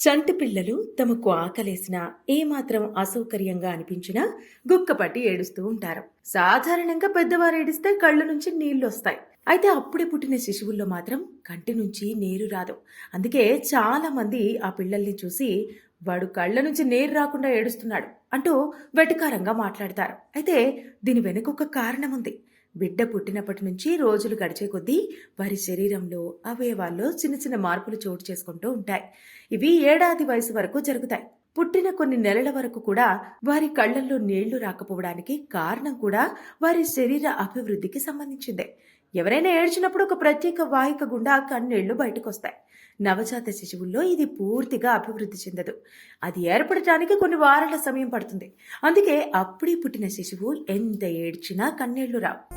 చంటి పిల్లలు తమకు ఆకలేసినా ఏమాత్రం అసౌకర్యంగా అనిపించినా గుక్కపట్టి ఏడుస్తూ ఉంటారు. సాధారణంగా పెద్దవారు ఏడిస్తే కళ్ళ నుంచి నీళ్ళు వస్తాయి అయితే అప్పుడే పుట్టిన శిశువుల్లో మాత్రం కంటి నుంచి నీరు రాదు. అందుకే చాలా మంది ఆ పిల్లల్ని చూసి వాడు కళ్ళ నుంచి నీరు రాకుండా ఏడుస్తున్నాడు అంటూ వెటకారంగా మాట్లాడతారు. అయితే దీని వెనుక ఒక కారణం ఉంది. బిడ్డ పుట్టినప్పటి నుంచి రోజులు గడిచే కొద్దీ వారి శరీరంలో అవయవాల్లో చిన్న చిన్న మార్పులు చోటు చేసుకుంటూ ఉంటాయి. ఇవి ఏడాది వయసు వరకు జరుగుతాయి. పుట్టిన కొన్ని నెలల వరకు కూడా వారి కళ్ళల్లో నీళ్ళు రాకపోవడానికి కారణం కూడా వారి శరీర అభివృద్ధికి సంబంధించిందే. ఎవరైనా ఏడ్చినప్పుడు ఒక ప్రత్యేక వాహిక గుండా కన్నీళ్ళు బయటకు వస్తాయి నవజాత శిశువుల్లో ఇది పూర్తిగా అభివృద్ధి చెందదు. అది ఏర్పడటానికి కొన్ని వారాల సమయం పడుతుంది. అందుకే అప్పుడే పుట్టిన శిశువు ఎంత ఏడ్చినా కన్నీళ్ళు రావు.